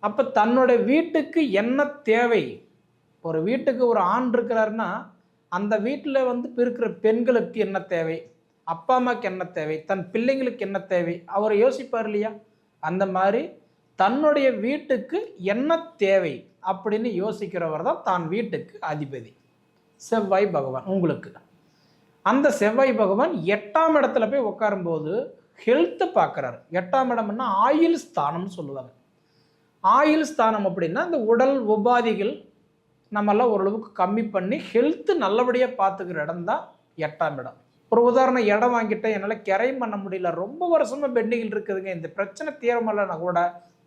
அப்போ தன்னோட வீட்டுக்கு என்ன தேவை? ஒரு வீட்டுக்கு ஒரு ஆண் இருக்கிறாருன்னா அந்த வீட்டில் வந்து இருக்கிற பெண்களுக்கு என்ன தேவை? அப்பா அம்மாவுக்கு என்ன தேவை? தன் பிள்ளைங்களுக்கு என்ன தேவை? அவர் யோசிப்பார் இல்லையா? அந்த மாதிரி தன்னுடைய வீட்டுக்கு என்ன தேவை அப்படின்னு யோசிக்கிறவர் தான் தான் வீட்டுக்கு அதிபதி. செவ்வாய் பகவான் உங்களுக்கு. அந்த செவ்வாய் பகவான் எட்டாம் இடத்துல போய் உட்காரும்போது ஹெல்த்து பார்க்குறாரு. எட்டாம் இடம்னா ஆயுள் ஸ்தானம்னு சொல்லுவாங்க. ஆயுள் ஸ்தானம் அப்படின்னா இந்த உடல் உபாதிகள் நம்மெல்லாம் ஓரளவுக்கு கம்மி பண்ணி ஹெல்த்து நல்லபடியாக பார்த்துக்கிற இடம் தான் எட்டாம் இடம். ஒரு உதாரணம் இடம் வாங்கிட்டேன் என்னால் கரையும் பண்ண முடியல. ரொம்ப வருஷமாக பெண்டிங்கில் இருக்குதுங்க. இந்த பிரச்சனை தீரமில்லைன்னா கூட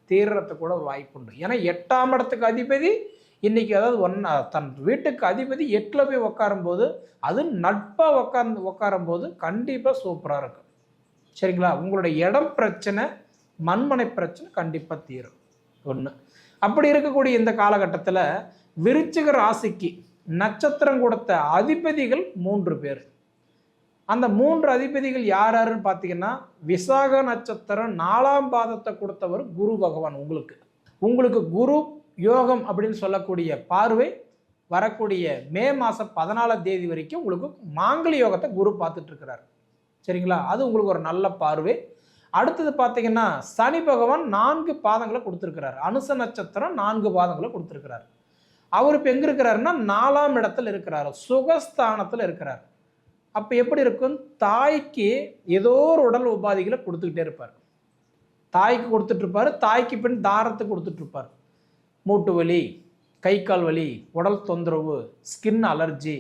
தீர்றதுக்கு கூட ஒரு வாய்ப்பு உண்டு. ஏன்னா எட்டாம் இடத்துக்கு அதிபதி இன்றைக்கி அதாவது ஒன்றா தன் வீட்டுக்கு அதிபதி எட்டில் போய் உட்காரும்போது அது நட்பாக உட்கார்ந்து உட்காரும்போது கண்டிப்பாக சூப்பராக இருக்கும். சரிங்களா? உங்களுடைய இடம் பிரச்சனை மண்மனை பிரச்சனை கண்டிப்பாக தீரும். ஒன்று அப்படி இருக்கக்கூடிய இந்த காலகட்டத்தில் விருச்சிக ராசிக்கு நட்சத்திரம் கொடுத்த அதிபதிகள் மூன்று பேர். அந்த மூன்று அதிபதிகள் யார் யாருன்னு பார்த்தீங்கன்னா விசாக நட்சத்திரம் நாலாம் பாதத்தை கொடுத்தவர் குரு பகவான் உங்களுக்கு. உங்களுக்கு குரு யோகம் அப்படின்னு சொல்லக்கூடிய பார்வை வரக்கூடிய மே மாதம் பதினாலாம் தேதி வரைக்கும் உங்களுக்கு மாங்கலி யோகத்தை குரு பார்த்துட்டு இருக்கிறார். சரிங்களா? அது உங்களுக்கு ஒரு நல்ல பார்வை. அடுத்தது பார்த்தீங்கன்னா சனி பகவான் நான்கு பாதங்களை கொடுத்துருக்கிறார். அனுச நட்சத்திரம் நான்கு பாதங்களை கொடுத்துருக்கிறார். அவர் இப்போ எங்கே இருக்கிறாருன்னா நாலாம் இடத்துல இருக்கிறார். சுகஸ்தானத்தில் இருக்கிறார். அப்போ எப்படி இருக்கும்? தாய்க்கு ஏதோ ஒரு உடல் உபாதிகளை கொடுத்துக்கிட்டே இருப்பார். தாய்க்கு கொடுத்துட்ருப்பார் தாய்க்கு பின் தாரத்தை கொடுத்துட்ருப்பார் மூட்டு வலி கை கால் வலி உடல் தொந்தரவு ஸ்கின் அலர்ஜி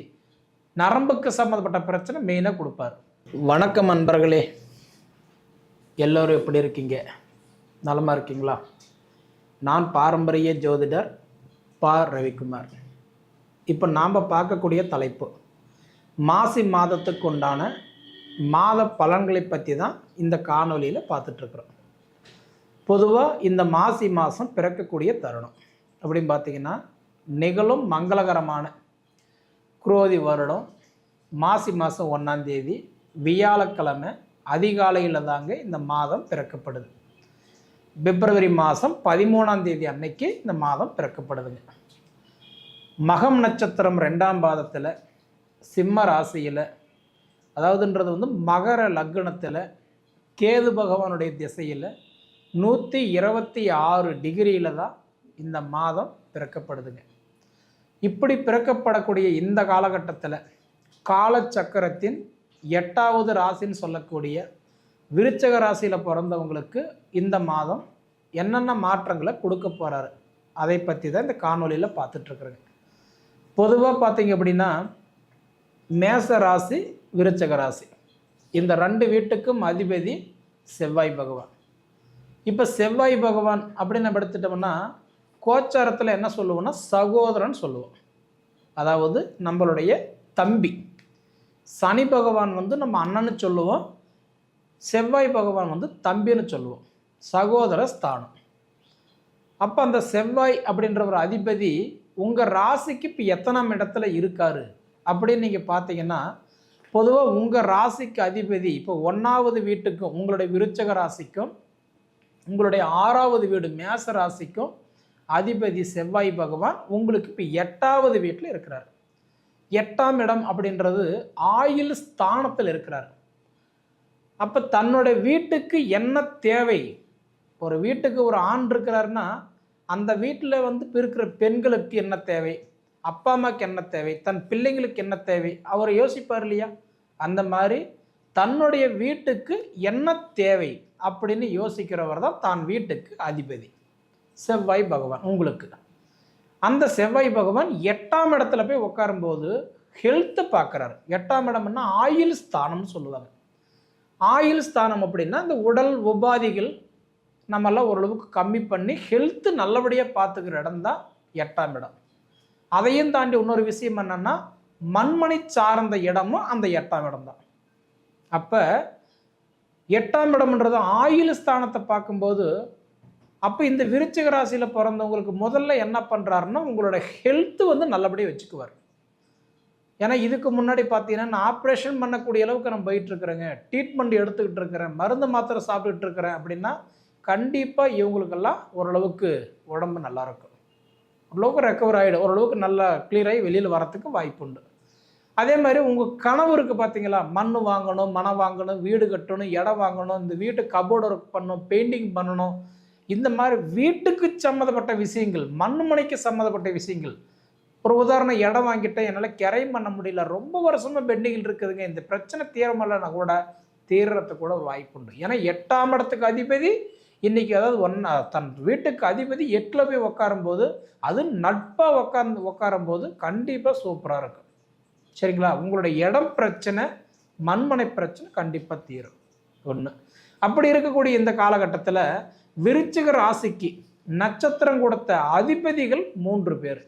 நரம்புக்கு சம்மந்தப்பட்ட பிரச்சனை மெயினாக கொடுப்பார். வணக்கம் நண்பர்களே எல்லோரும் எப்படி இருக்கீங்க? நலமாக இருக்கீங்களா? நான் பாரம்பரிய ஜோதிடர் பா. ரவிக்குமார். இப்போ நாம் பார்க்கக்கூடிய தலைப்பு மாசி மாதத்துக்கு உண்டான மாத பலன்களை பற்றி தான் இந்த காணொலியில் பார்த்துட்ருக்குறோம் பொதுவாக இந்த மாசி மாதம் பிறக்கக்கூடிய தருணம் அப்படின்னு பார்த்தீங்கன்னா நிகழும் மங்களகரமான குரோதி வருடம் மாசி மாதம் ஒன்றாந்தேதி வியாழக்கிழமை அதிகாலையில் தாங்க இந்த மாதம் பிறக்கப்படுது. பிப்ரவரி மாதம் பதிமூணாம் தேதி அன்னைக்கு இந்த மாதம் பிறக்கப்படுதுங்க. மகம் நட்சத்திரம் ரெண்டாம் பாதத்தில் சிம்ம ராசியில் அதாவதுன்றது வந்து மகர லக்னத்தில் கேது பகவானுடைய திசையில் நூற்றி இருபத்தி ஆறு டிகிரியில் தான் இந்த மாதம் பிறக்கப்படுதுங்க. இப்படி பிறக்கப்படக்கூடிய இந்த காலகட்டத்தில் காலச்சக்கரத்தின் எட்டாவது ராசின்னு சொல்லக்கூடிய விருச்சக ராசியில் பிறந்தவங்களுக்கு இந்த மாதம் என்னென்ன மாற்றங்களை கொடுக்க போகிறாரு அதை பற்றி தான் இந்த காணொலியில் பார்த்துட்ருக்குறேங்க பொதுவாக பார்த்தீங்க அப்படின்னா மேச ராசி விருச்சக ராசி. இந்த ரெண்டு வீட்டுக்கும் அதிபதி செவ்வாய் பகவான். இப்போ செவ்வாய் பகவான் அப்படின்னு நம்ம எடுத்துட்டோம்னா கோச்சாரத்தில் என்ன சொல்லுவோம்னா சகோதரன் சொல்லுவோம். அதாவது நம்மளுடைய தம்பி. சனி பகவான் வந்து நம்ம அண்ணன்னு சொல்லுவோம். செவ்வாய் பகவான் வந்து தம்பின்னு சொல்லுவோம். சகோதர ஸ்தானம். அப்போ அந்த செவ்வாய் அப்படின்ற ஒரு அதிபதி உங்கள் ராசிக்கு இப்போ எத்தனாம் இடத்துல இருக்கார்? அப்படின்னு நீங்கள் பார்த்தீங்கன்னா பொதுவாக உங்கள் ராசிக்கு அதிபதி இப்போ ஒன்றாவது வீட்டுக்கும் உங்களுடைய விருச்சக ராசிக்கும் உங்களுடைய ஆறாவது வீடு மேச ராசிக்கும் அதிபதி செவ்வாய் பகவான் உங்களுக்கு இப்போ எட்டாவது வீட்டில் இருக்கிறார். எட்டாம் இடம் அப்படின்றது ஆயில் ஸ்தானத்தில் இருக்கிறார். அப்போ தன்னோட வீட்டுக்கு என்ன தேவை? ஒரு வீட்டுக்கு ஒரு ஆண் இருக்கிறாருன்னா அந்த வீட்டில் வந்து இருக்கிற பெண்களுக்கு என்ன தேவை? அப்பா அம்மாவுக்கு என்ன தேவை? தன் பிள்ளைங்களுக்கு என்ன தேவை? அவர் யோசிப்பார் இல்லையா? அந்த மாதிரி தன்னுடைய வீட்டுக்கு என்ன தேவை அப்படின்னு யோசிக்கிறவர் தான் தான் வீட்டுக்கு அதிபதி. செவ்வாய் பகவான் உங்களுக்கு. அந்த செவ்வாய் பகவான் எட்டாம் இடத்துல போய் உட்காரும்போது ஹெல்த்தை பார்க்குறாரு எட்டாம் இடம்னா ஆயுள் ஸ்தானம்னு சொல்லுவாங்க. ஆயுள் ஸ்தானம் அப்படின்னா இந்த உடல் உபாதிகள் நம்மெல்லாம் ஓரளவுக்கு கம்மி பண்ணி ஹெல்த்து நல்லபடியாக பார்த்துக்கிற இடம் தான் எட்டாம் இடம். அதையும் தாண்டி இன்னொரு விஷயம் என்னென்னா மண்மனை சார்ந்த இடமும் அந்த எட்டாம் இடம் தான். அப்போ எட்டாம் இடம்ன்றது ஆயுள் ஸ்தானத்தை பார்க்கும்போது அப்போ இந்த விருச்சிக ராசியில் பிறந்தவங்களுக்கு முதல்ல என்ன பண்ணுறாருன்னா உங்களோட ஹெல்த்து வந்து நல்லபடியாக வச்சுக்குவார். ஏன்னா இதுக்கு முன்னாடி பார்த்தீங்கன்னா நான் ஆப்ரேஷன் பண்ணக்கூடிய அளவுக்கு நான் போயிட்டுருக்குறேங்க. ட்ரீட்மெண்ட் எடுத்துக்கிட்டு இருக்கிறேன் மருந்து மாத்திரை சாப்பிட்டுட்டு இருக்கிறேன் அப்படின்னா கண்டிப்பாக இவங்களுக்கெல்லாம் ஓரளவுக்கு உடம்பு நல்லாயிருக்கும். ஓரளவுக்கு ரெக்கவர் ஆகிடும் ஓரளவுக்கு நல்லா கிளியராகி வெளியில் வரத்துக்கு வாய்ப்பு உண்டு. அதே மாதிரி உங்கள் கணவருக்கு பார்த்தீங்களா? மண் வாங்கணும் மனம் வாங்கணும் வீடு கட்டணும் இடம் வாங்கணும் இந்த வீட்டு கபோர்டு ஒர்க் பண்ணணும் பெயிண்டிங் பண்ணணும். இந்த மாதிரி வீட்டுக்கு சம்மந்தப்பட்ட விஷயங்கள் மண்மனைக்கு சம்மந்தப்பட்ட விஷயங்கள். ஒரு உதாரணம் இடம் வாங்கிட்டேன் என்னால் கரையும் பண்ண முடியல. ரொம்ப வருஷமாக பெண்டிங்கில் இருக்குதுங்க. இந்த பிரச்சனை தீரமில்லைன்னா கூட தீர்றதுக்கு கூட ஒரு வாய்ப்பு உண்டு. ஏன்னா எட்டாம் இடத்துக்கு அதிபதி இன்றைக்கி அதாவது ஒன்றா தன் வீட்டுக்கு அதிபதி எட்டில் போய் உட்காரும்போது அது நட்பாக உட்கார்ந்து உட்காரும்போது கண்டிப்பாக சூப்பராக இருக்கும். சரிங்களா? உங்களுடைய இடம் பிரச்சனை மண்மனை பிரச்சனை கண்டிப்பாக தீரும். ஒன்று அப்படி இருக்கக்கூடிய இந்த காலகட்டத்தில் விருச்சிக ராசிக்கு நட்சத்திரம் கொடுத்த அதிபதிகள் மூன்று பேர்.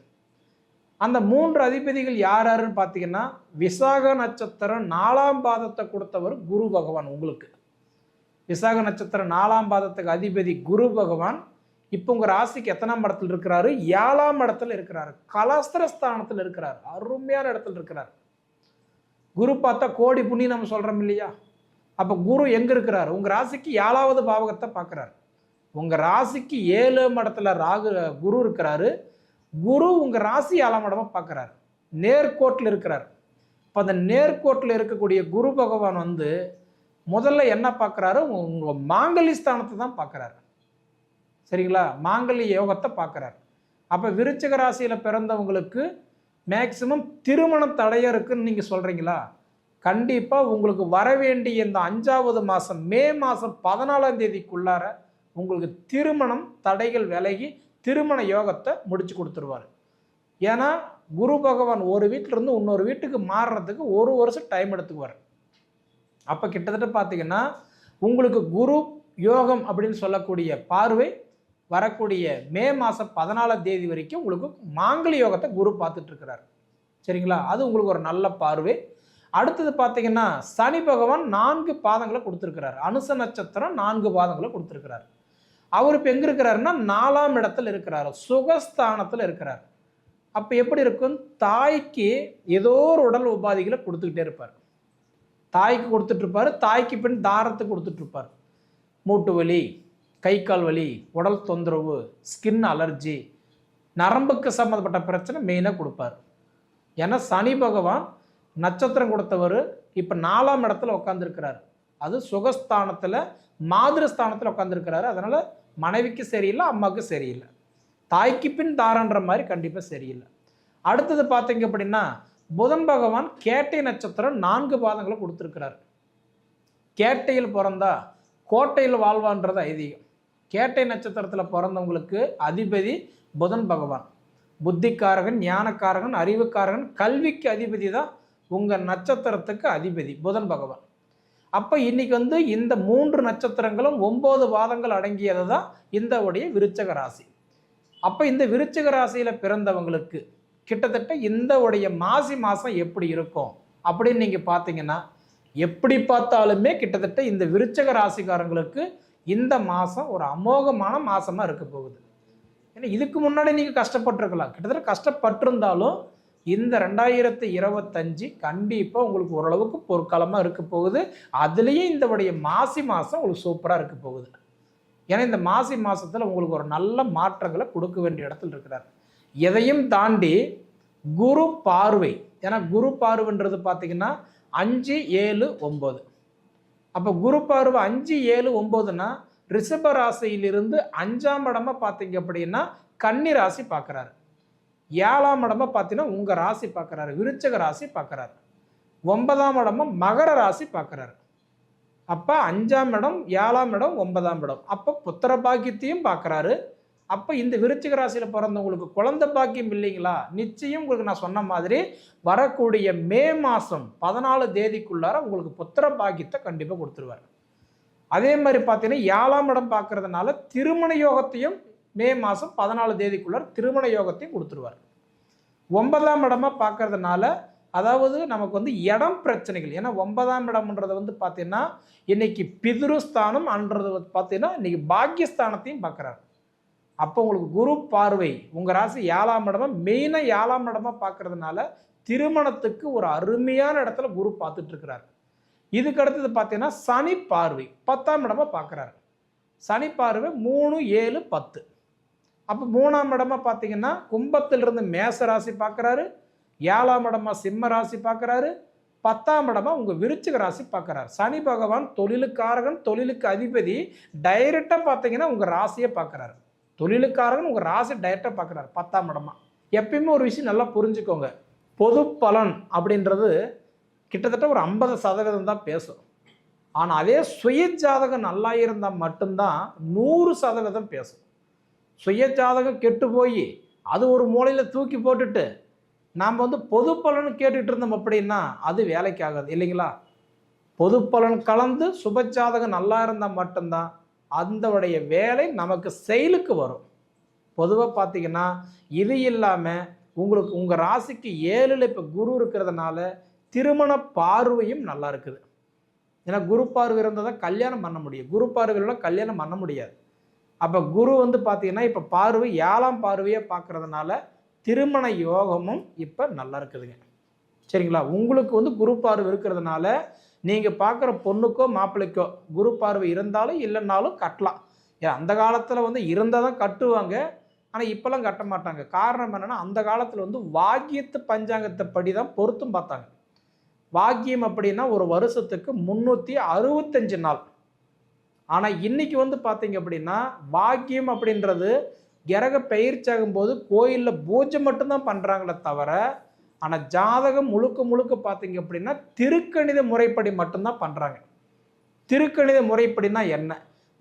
அந்த மூன்று அதிபதிகள் யார் யாருன்னு பார்த்தீங்கன்னா விசாக நட்சத்திரம் நாலாம் பாதத்தை கொடுத்தவர் குரு பகவான் உங்களுக்கு. விசாக நட்சத்திரம் நாலாம் பாதத்துக்கு அதிபதி குரு பகவான். இப்போ உங்கள் ராசிக்கு எத்தனாம் இடத்துல இருக்கிறாரு? ஏழாம் இடத்துல இருக்கிறாரு. கலஸ்திரஸ்தானத்தில் இருக்கிறார். அருமையான இடத்துல இருக்கிறார். குரு பார்த்தா கோடி புண்ணி நம்ம சொல்கிறோம் இல்லையா? அப்போ குரு எங்கே இருக்கிறார்? உங்கள் ராசிக்கு ஏழாவது பாவகத்தை பார்க்குறாரு. உங்கள் ராசிக்கு ஏழு மடத்தில் ராகு குரு இருக்கிறாரு. குரு உங்கள் ராசி ஏழாம் மடமாக பார்க்குறாரு நேர்கோட்டில் இருக்கிறார். இப்போ அந்த நேர்கோட்டில் இருக்கக்கூடிய குரு பகவான் வந்து முதல்ல என்ன பார்க்குறாரு உங்கள் மாங்கலி ஸ்தானத்தை தான் பார்க்குறாரு சரிங்களா? மாங்கலி யோகத்தை பார்க்குறாரு அப்போ விருச்சிக ராசியில் பிறந்தவங்களுக்கு மேக்சிமம் திருமண தடையாக இருக்குன்னு நீங்கள் சொல்கிறீங்களா கண்டிப்பாக உங்களுக்கு வர வேண்டிய இந்த அஞ்சாவது மாதம் மே மாதம் பதினாலாம் தேதிக்குள்ளார உங்களுக்கு திருமணம் தடைகள் விலகி திருமண யோகத்தை முடிச்சு கொடுத்துருவார். ஏன்னா குரு பகவான் ஒரு வீட்டிலேருந்து இன்னொரு வீட்டுக்கு மாறுறதுக்கு ஒரு வருஷம் டைம் எடுத்துக்குவார். அப்போ கிட்டத்தட்ட பார்த்தீங்கன்னா உங்களுக்கு குரு யோகம் அப்படின்னு சொல்லக்கூடிய பார்வை வரக்கூடிய மே மாதம் பதினாலாம் தேதி வரைக்கும் உங்களுக்கு மாங்கலி யோகத்தை குரு பார்த்துட்ருக்கிறார். சரிங்களா? அது உங்களுக்கு ஒரு நல்ல பார்வை. அடுத்தது பார்த்தீங்கன்னா சனி பகவான் நான்கு பாதங்களை கொடுத்துருக்கிறார். அனுச நட்சத்திரம் நான்கு பாதங்களை கொடுத்துருக்கிறார். அவர் இப்போ எங்கே இருக்கிறாருன்னா நாலாம் இடத்துல இருக்கிறார். சுகஸ்தானத்தில் இருக்கிறார். அப்போ எப்படி இருக்கும்? தாய்க்கு ஏதோ ஒரு உடல் உபாதிகளை கொடுத்துக்கிட்டே இருப்பார். தாய்க்கு கொடுத்துட்ருப்பார் தாய்க்கு பின் தாரத்துக்கு கொடுத்துட்ருப்பார் மூட்டு வலி கை கால் வலி உடல் தொந்தரவு ஸ்கின் அலர்ஜி நரம்புக்கு சம்மந்தப்பட்ட பிரச்சனை மெயினாக கொடுப்பார். ஏன்னா சனி பகவான் நட்சத்திரம் கொடுத்தவர் இப்போ நாலாம் இடத்துல உட்காந்துருக்கிறார் அது சுகஸ்தானத்தில் மாதிரஸ்தானத்தில் உட்காந்துருக்கிறாரு அதனால் மனைவிக்கு சரியில்லை அம்மாவுக்கு சரியில்லை. தாய்க்கு பின் தாரன்ற மாதிரி கண்டிப்பாக சரியில்லை. அடுத்தது பார்த்தீங்க அப்படின்னா புதன் பகவான் கேட்டை நட்சத்திரம் நான்கு பாதங்களை கொடுத்துருக்கிறார். கேட்டையில் பிறந்தா கோட்டையில் வாழ்வான்றது ஐதீகம். கேட்டை நட்சத்திரத்தில் பிறந்தவங்களுக்கு அதிபதி புதன் பகவான். புத்திக்காரகன் ஞானக்காரகன் அறிவுக்காரகன் கல்விக்கு அதிபதி தான் உங்கள் நட்சத்திரத்துக்கு அதிபதி புதன் பகவான். அப்போ இன்னைக்கு வந்து இந்த மூன்று நட்சத்திரங்களும் ஒம்பது பாதங்கள் அடங்கியது தான் இந்த உடைய விருச்சக ராசி. அப்போ இந்த விருச்சக ராசியில் பிறந்தவங்களுக்கு கிட்டத்தட்ட இந்த உடைய மாசி மாதம் எப்படி இருக்கும் அப்படின்னு நீங்கள் பார்த்தீங்கன்னா எப்படி பார்த்தாலுமே கிட்டத்தட்ட இந்த விருச்சக ராசிக்காரங்களுக்கு இந்த மாதம் ஒரு அமோகமான மாதமாக இருக்க போகுது. ஏன்னா இதுக்கு முன்னாடி நீங்கள் கஷ்டப்பட்டிருக்கலாம். கிட்டத்தட்ட கஷ்டப்பட்டிருந்தாலும் இந்த ரெண்டாயிரத்தி இருபத்தஞ்சு கண்டிப்பாக உங்களுக்கு ஓரளவுக்கு பொற்காலமாக இருக்க போகுது. அதுலேயும் இந்தவுடைய மாசி மாதம் உங்களுக்கு சூப்பராக இருக்க போகுது. ஏன்னா இந்த மாசி மாதத்தில் உங்களுக்கு ஒரு நல்ல மாற்றங்களை கொடுக்க வேண்டிய இடத்துல இருக்கிறார். எதையும் தாண்டி குரு பார்வை. ஏன்னா குரு பார்வைன்றது பார்த்தீங்கன்னா அஞ்சு ஏழு ஒம்பது அப்போ குரு பார்வை அஞ்சு ஏழு ஒம்போதுன்னா ரிஷப ராசியிலிருந்து அஞ்சாம் இடமா பார்த்தீங்க அப்படின்னா கன்னி ராசி பார்க்குறாரு ஏழாம் இடமா பார்த்தீங்கன்னா உங்கள் ராசி பார்க்குறாரு. விருச்சக ராசி பார்க்குறாரு. ஒன்பதாம் இடமா மகர ராசி பார்க்குறாரு. அப்போ அஞ்சாம் இடம் ஏழாம் இடம் ஒன்பதாம் இடம். அப்போ புத்திர பாக்கியத்தையும் பார்க்குறாரு. அப்போ இந்த விருச்சிக ராசியில் பிறந்தவங்களுக்கு குழந்தை பாக்கியம் இல்லைங்களா? நிச்சயம் உங்களுக்கு நான் சொன்ன மாதிரி வரக்கூடிய மே மாதம் பதினாலு தேதிக்குள்ளார உங்களுக்கு புத்திர பாக்கியத்தை கண்டிப்பாக கொடுத்துருவார். அதே மாதிரி பார்த்தீங்கன்னா ஏழாம் இடம் பார்க்கறதுனால திருமண யோகத்தையும் மே மாதம் பதினாலு தேதிக்குள்ளார் திருமண யோகத்தையும் கொடுத்துருவார். ஒன்பதாம் இடமா பார்க்கறதுனால அதாவது நமக்கு வந்து இடம் பிரச்சனைகள் ஏன்னா ஒன்பதாம் இடம்ன்றது வந்து பார்த்தீங்கன்னா இன்னைக்கு பிதுருஸ்தானம் அன்றது பார்த்தீங்கன்னா இன்னைக்கு பாக்கியஸ்தானத்தையும் பார்க்குறாரு அப்போ உங்களுக்கு குரு பார்வை உங்கள் ராசி ஏழாம் இடமா மெயினாக ஏழாம் இடமா பார்க்கறதுனால திருமணத்துக்கு ஒரு அருமையான இடத்துல குரு பார்த்துட்டு இருக்கிறார் இதுக்கு அடுத்தது பார்த்தீங்கன்னா சனி பார்வை பத்தாம் இடமா பார்க்குறாரு சனி பார்வை மூணு ஏழு பத்து. அப்போ மூணாம் இடமா பார்த்தீங்கன்னா கும்பத்திலிருந்து மேச ராசி பார்க்குறாரு ஏழாம் இடமா சிம்ம ராசி பார்க்குறாரு பத்தாம் இடமா உங்கள் விருச்சிக ராசி பார்க்குறாரு சனி பகவான் தொழிலுக்காரகன் தொழிலுக்கு அதிபதி டைரெக்டாக பார்த்தீங்கன்னா உங்கள் ராசியை பார்க்குறாரு தொழிலுக்காரகன் உங்கள் ராசி டைரெக்டாக பார்க்குறாரு பத்தாம் இடமா. எப்பயுமே ஒரு விஷயம் நல்லா புரிஞ்சுக்கோங்க. பொது பலன் அப்படின்றது கிட்டத்தட்ட ஒரு ஐம்பது சதவீதம் தான் பேசும். ஆனால் அதே சுய ஜாதகம் நல்லா இருந்தால் மட்டும்தான் நூறு சதவீதம் பேசும். சுயஜாதகம் கெட்டு போய் அது ஒரு மூலையில் தூக்கி போட்டுட்டு நாம் வந்து பொது பலன் கேட்டுட்டு இருந்தோம் அப்படின்னா அது வேலைக்கு ஆகாது இல்லைங்களா? பொது பலன் கலந்து சுப ஜாதகம் நல்லா இருந்தால் மட்டும்தான் அந்தவுடைய வேலை நமக்கு செயலுக்கு வரும். பொதுவாக பார்த்தீங்கன்னா இது இல்லாமல் உங்களுக்கு உங்கள் ராசிக்கு ஏழில் இப்போ குரு இருக்கிறதுனால திருமண பார்வையும் நல்லா இருக்குது. ஏன்னா குரு பார்வை இருந்தால் தான் கல்யாணம் பண்ண முடியும். குரு பார்வையில கல்யாணம் பண்ண முடியாது. அப்போ குரு வந்து பார்த்தீங்கன்னா இப்போ பார்வை ஏழாம் பார்வையை பார்க்கறதுனால திருமண யோகமும் இப்போ நல்லா இருக்குதுங்க. சரிங்களா? உங்களுக்கு வந்து குரு பார்வை இருக்கிறதுனால நீங்கள் பார்க்குற பொண்ணுக்கோ மாப்பிள்ளைக்கோ குரு பார்வை இருந்தாலும் இல்லைன்னாலும் கட்டலாம். ஏன் அந்த காலத்தில் வந்து இருந்தால் தான் கட்டுவாங்க. ஆனால் இப்போல்லாம் கட்ட மாட்டாங்க. காரணம் என்னென்னா அந்த காலத்தில் வந்து வாக்கியத்து பஞ்சாங்கத்தை படி தான் பொருத்தம் பார்த்தாங்க. வாக்கியம் அப்படின்னா ஒரு வருஷத்துக்கு முந்நூற்றி அறுபத்தஞ்சு நாள். ஆனால் இன்னைக்கு வந்து பார்த்தீங்க அப்படின்னா பாக்கியம் அப்படின்றது கிரக பயிற்சியாகும் போது கோயிலில் பூஜை மட்டும்தான் பண்ணுறாங்களே தவிர ஆனால் ஜாதகம் முழுக்க முழுக்க பார்த்தீங்க அப்படின்னா திருக்கணித முறைப்படி மட்டும்தான் பண்ணுறாங்க திருக்கணித முறைப்படினா என்ன?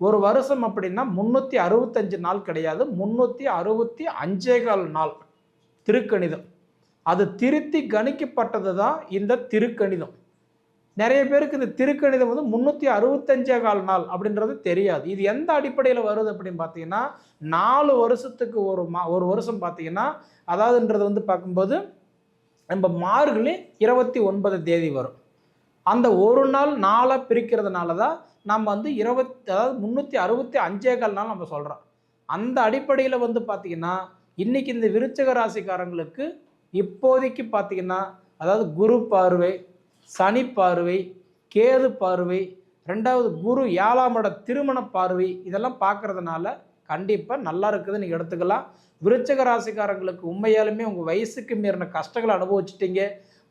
ஒரு வருஷம் அப்படின்னா முந்நூற்றி அறுபத்தஞ்சு நாள் கிடையாது முந்நூற்றி அறுபத்தி அஞ்சே கால் நாள் திருக்கணிதம். அது திருத்தி கணிக்கப்பட்டது தான் இந்த திருக்கணிதம். நிறைய பேருக்கு இந்த திருக்கணிதம் வந்து முந்நூற்றி அறுபத்தஞ்சே கால் நாள் அப்படின்றது தெரியாது. இது எந்த அடிப்படையில் வருது அப்படின்னு பார்த்தீங்கன்னா நாலு வருஷத்துக்கு ஒரு மா ஒரு வருஷம் பார்த்தீங்கன்னா அதாவதுன்றது வந்து பார்க்கும்போது நம்ம மார்கழி இருபத்தி ஒன்பது தேதி வரும். அந்த ஒரு நாள் நாளாக பிரிக்கிறதுனால தான் நம்ம வந்து இருபத்தி அதாவது முந்நூற்றி அறுபத்தி அஞ்சே கால் நாள் நம்ம சொல்கிறோம் அந்த அடிப்படையில் வந்து பார்த்திங்கன்னா இன்றைக்கி இந்த விருச்சக ராசிக்காரங்களுக்கு இப்போதைக்கு பார்த்திங்கன்னா அதாவது குரு பார்வை சனி பார்வை கேது பார்வை ரெண்டாவது குரு ஏழாம் இட திருமண பார்வை இதெல்லாம் பார்க்கறதுனால கண்டிப்பாக நல்லா இருக்குதுன்னு நீங்கள் எடுத்துக்கலாம். விருச்சக ராசிக்காரங்களுக்கு உண்மையாலுமே உங்கள் வயசுக்கு மீறின கஷ்டங்களை அனுபவிச்சிட்டிங்க.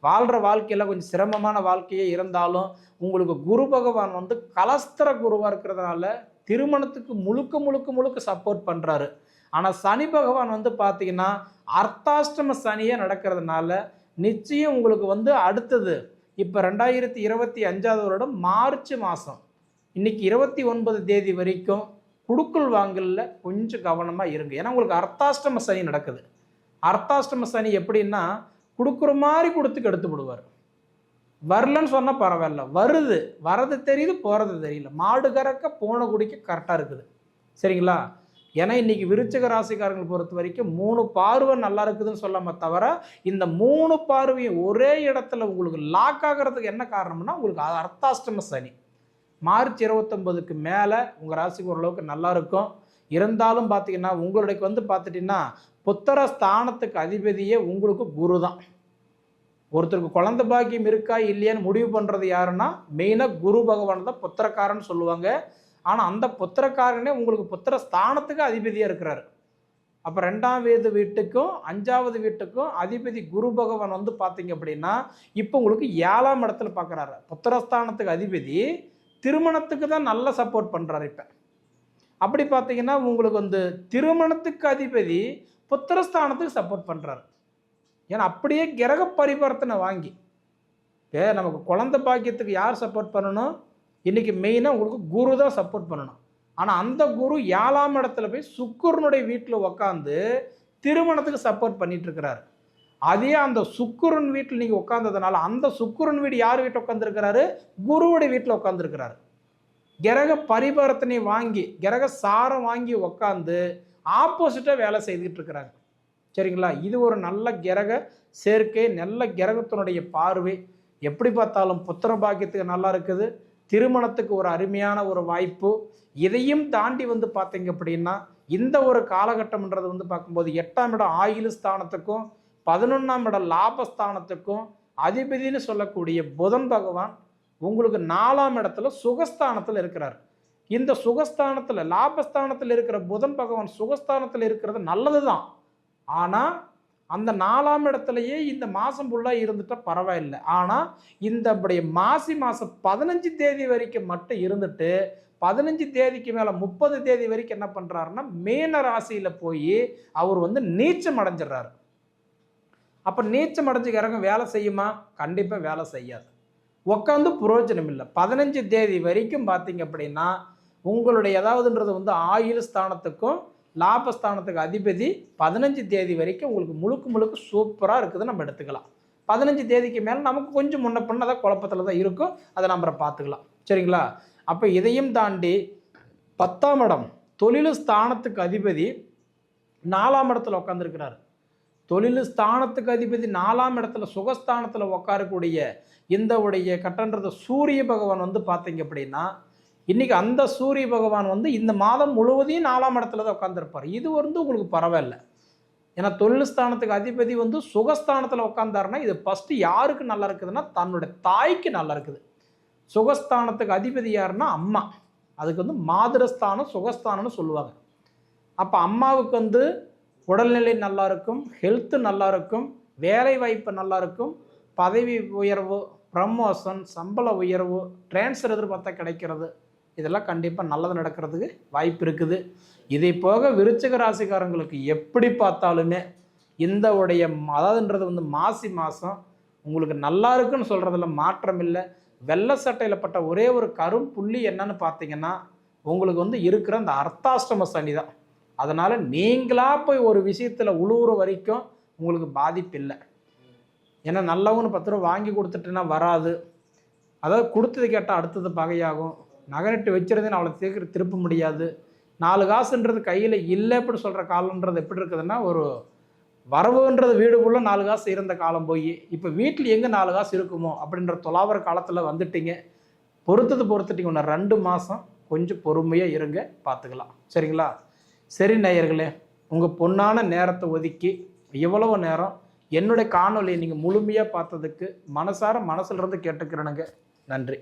வாழ்கிற வாழ்க்கையில் கொஞ்சம் சிரமமான வாழ்க்கையே இருந்தாலும் உங்களுக்கு குரு பகவான் வந்து கலஸ்தர குருவாக இருக்கிறதுனால திருமணத்துக்கு முழுக்க முழுக்க முழுக்க சப்போர்ட் பண்ணுறாரு ஆனால் சனி பகவான் வந்து பார்த்தீங்கன்னா அர்த்தாஷ்டம சனியே நடக்கிறதுனால நிச்சயம் உங்களுக்கு வந்து அடுத்தது இப்போ ரெண்டாயிரத்தி இருபத்தி அஞ்சாவது வருடம் மார்ச் மாதம் இன்னைக்கு இருபத்தி ஒன்பது தேதி வரைக்கும் குடுக்கல் வாங்கலில் கொஞ்சம் கவனமாக இருங்க. ஏன்னா உங்களுக்கு அர்த்தாஷ்டம சனி நடக்குது. அர்த்தாஷ்டம சனி எப்படின்னா கொடுக்குற மாதிரி கொடுத்து கெடுத்து விடுவார். வரலன்னு சொன்னால் பரவாயில்ல. வருது. வரது தெரியுது போகிறது தெரியல. மாடு கறக்க போன குடிக்க கரெக்டாக இருக்குது. சரிங்களா? ஏன்னா இன்றைக்கி விருச்சக ராசிக்காரங்களை பொறுத்த வரைக்கும் மூணு பார்வை நல்லா இருக்குதுன்னு சொல்லாம தவிர இந்த மூணு பார்வையும் ஒரே இடத்துல உங்களுக்கு லாக் ஆகிறதுக்கு என்ன காரணம்னா உங்களுக்கு அது அர்த்தாஷ்டம சனி. மார்ச் இருபத்தொம்பதுக்கு மேலே உங்கள் ராசிக்கு ஓரளவுக்கு நல்லா இருக்கும். இருந்தாலும் பார்த்தீங்கன்னா உங்களுடைய வந்து பார்த்துட்டிங்கன்னா புத்தர ஸ்தானத்துக்கு அதிபதியே உங்களுக்கு குரு தான். ஒருத்தருக்கு குழந்த பாக்கியம் இருக்கா இல்லையான்னு முடிவு பண்ணுறது யாருன்னா மெயினாக குரு பகவான் தான் புத்திரக்காரன்னு சொல்லுவாங்க. ஆனால் அந்த புத்திரக்காரனே உங்களுக்கு புத்திர ஸ்தானத்துக்கு அதிபதியாக இருக்கிறாரு. அப்போ ரெண்டாம் வீடு வீட்டுக்கும் அஞ்சாவது வீட்டுக்கும் அதிபதி குரு பகவான் வந்து பார்த்தீங்க அப்படின்னா இப்போ உங்களுக்கு ஏழாம் இடத்துல பார்க்குறாரு புத்திரஸ்தானத்துக்கு அதிபதி திருமணத்துக்கு தான் நல்ல சப்போர்ட் பண்ணுறாரு இப்போ. அப்படி பார்த்தீங்கன்னா உங்களுக்கு வந்து திருமணத்துக்கு அதிபதி புத்திரஸ்தானத்துக்கு சப்போர்ட் பண்ணுறாரு ஏன்னா அப்படியே கிரக பரிவர்த்தனை வாங்கி இப்போ நமக்கு குழந்தை பாக்கியத்துக்கு யார் சப்போர்ட் பண்ணணும்? இன்றைக்கி மெயினாக உங்களுக்கு குரு தான் சப்போர்ட் பண்ணணும். ஆனால் அந்த குரு ஏழாம் இடத்துல போய் சுக்குரனுடைய வீட்டில் உட்காந்து திருமணத்துக்கு சப்போர்ட் பண்ணிட்டு இருக்கிறாரு. அதே அந்த சுக்குரன் வீட்டில் நீங்கள் உட்காந்ததுனால அந்த சுக்குரன் வீடு யார் வீட்டில் உட்காந்துருக்கிறாரு குருவுடைய வீட்டில் உட்காந்துருக்கிறாரு கிரக பரிவர்த்தனை வாங்கி கிரக சாரம் வாங்கி உட்காந்து ஆப்போசிட்டாக வேலை செய்துக்கிட்டு இருக்கிறாங்க சரிங்களா? இது ஒரு நல்ல கிரக சேர்க்கை நல்ல கிரகத்தினுடைய பார்வை. எப்படி பார்த்தாலும் புத்திர பாக்கியத்துக்கு நல்லா இருக்குது. திருமணத்துக்கு ஒரு அருமையான ஒரு வாய்ப்பு. இதையும் தாண்டி வந்து பார்த்தீங்க அப்படின்னா இந்த ஒரு காலகட்டம்ன்றது வந்து பார்க்கும்போது எட்டாம் இடம் ஆயுள் ஸ்தானத்துக்கும் பதினொன்றாம் இடம் லாபஸ்தானத்துக்கும் அதிபதினு சொல்லக்கூடிய புதன் பகவான் உங்களுக்கு நாலாம் இடத்துல சுகஸ்தானத்தில் இருக்கிறார். இந்த சுகஸ்தானத்தில் லாபஸ்தானத்தில் இருக்கிற புதன் பகவான் சுகஸ்தானத்தில் இருக்கிறது நல்லது தான் ஆனால் அந்த நாலாம் இடத்துலயே இந்த மாதம் ஃபுல்லாக இருந்துட்டா பரவாயில்லை. ஆனால் இந்த அப்படி மாசி மாதம் பதினஞ்சு தேதி வரைக்கும் மட்டும் இருந்துட்டு பதினஞ்சு தேதிக்கு மேலே முப்பது தேதி வரைக்கும் என்ன பண்ணுறாருன்னா மேன ராசியில் போய் அவர் வந்து நீச்சம் அடைஞ்சிடுறாரு. அப்போ நீச்சம் அடைஞ்சு இறங்கும் வேலை செய்யுமா? கண்டிப்பாக வேலை செய்யாது. உட்காந்து புரோஜனம் இல்லை. பதினஞ்சு தேதி வரைக்கும் பார்த்தீங்க அப்படின்னா உங்களுடைய ஏதாவதுன்றது வந்து ஆயுள் ஸ்தானத்துக்கும் லாபஸ்தானத்துக்கு அதிபதி பதினஞ்சு தேதி வரைக்கும் உங்களுக்கு முழுக்க முழுக்க சூப்பராக இருக்குது நம்ம எடுத்துக்கலாம். பதினஞ்சு தேதிக்கு மேலே நமக்கு கொஞ்சம் முன்ன பின்ன தான் குழப்பத்தில் தான் இருக்கும். அதை நம்ம பார்த்துக்கலாம். சரிங்களா? அப்போ இதையும் தாண்டி பத்தாம் இடம் தொழில் ஸ்தானத்துக்கு அதிபதி நாலாம் இடத்துல உட்காந்துருக்கிறார் தொழில் ஸ்தானத்துக்கு அதிபதி நாலாம் இடத்துல சுகஸ்தானத்தில் உட்காரக்கூடிய இந்த உடைய கட்டன்றது சூரிய பகவான் வந்து பார்த்தீங்க அப்படின்னா இன்றைக்கி அந்த சூரிய பகவான் வந்து இந்த மாதம் முழுவதையும் நாலாம் இடத்துல தான் உட்காந்துருப்பார் இது வந்து உங்களுக்கு பரவாயில்ல. ஏன்னா தொழில் ஸ்தானத்துக்கு அதிபதி வந்து சுகஸ்தானத்தில் உட்காந்தாருன்னா இது ஃபஸ்ட்டு யாருக்கு நல்லா இருக்குதுன்னா தன்னுடைய தாய்க்கு நல்லா இருக்குது. சுகஸ்தானத்துக்கு அதிபதி யாருன்னா அம்மா. அதுக்கு வந்து மாதிரஸ்தானம் சுகஸ்தானம்னு சொல்லுவாங்க. அப்போ அம்மாவுக்கு வந்து உடல்நிலை நல்லா இருக்கும் ஹெல்த்து நல்லா இருக்கும் வேலை வாய்ப்பு நல்லா இருக்கும் பதவி உயர்வு ப்ரமோஷன் சம்பள உயர்வு டிரான்ஸ்ஃபர் எதிர்பார்த்தா கிடைக்கிறது. இதெல்லாம் கண்டிப்பாக நல்லது நடக்கிறதுக்கு வாய்ப்பு இருக்குது. இதை போக விருச்சிக ராசிக்காரங்களுக்கு எப்படி பார்த்தாலுமே இந்த உடைய அதாவதுன்றது வந்து மாசி மாதம் உங்களுக்கு நல்லா இருக்குன்னு சொல்கிறதுல மாற்றம் இல்லை. வெள்ளை சட்டையில் பட்ட ஒரே ஒரு கரும் புள்ளி என்னன்னு பார்த்தீங்கன்னா உங்களுக்கு வந்து இருக்கிற அந்த அர்த்தாஷ்டம சனி தான். அதனால் நீங்களாக போய் ஒரு விஷயத்தில் உழுவுற வரைக்கும் உங்களுக்கு பாதிப்பு இல்லை. ஏன்னா நல்லவங்கன்னு பத்து ரூபா வாங்கி கொடுத்துட்டுனா வராது. அதாவது கொடுத்தது கேட்டால் அடுத்தது பகையாகும். நகரிட்டு வச்சிருந்தேன்னு அவ்வளோ சீக்கிரம் திருப்ப முடியாது. நாலு காசுன்றது கையில் இல்லை எப்படி சொல்கிற காலன்றது எப்படி இருக்குதுன்னா ஒரு வரவுன்றது வீடு உள்ள நாலு காசு இருந்த காலம் போய் இப்போ வீட்டில் எங்கே நாலு காசு இருக்குமோ அப்படின்ற தொலாவர காலத்தில் வந்துட்டீங்க. பொறுத்தது பொறுத்துட்டீங்க. ஒன்று ரெண்டு மாதம் கொஞ்சம் பொறுமையாக இருங்க பார்த்துக்கலாம் சரிங்களா? சரி நேயர்களே உங்கள் பொன்னான நேரத்தை ஒதுக்கி இவ்வளவு நேரம் என்னுடைய காணொலியை நீங்கள் முழுமையாக பார்த்ததுக்கு மனசார மனசுலேருந்து கேட்டுக்கிறனுங்க கேட்டுக்கிறேனுங்க. நன்றி.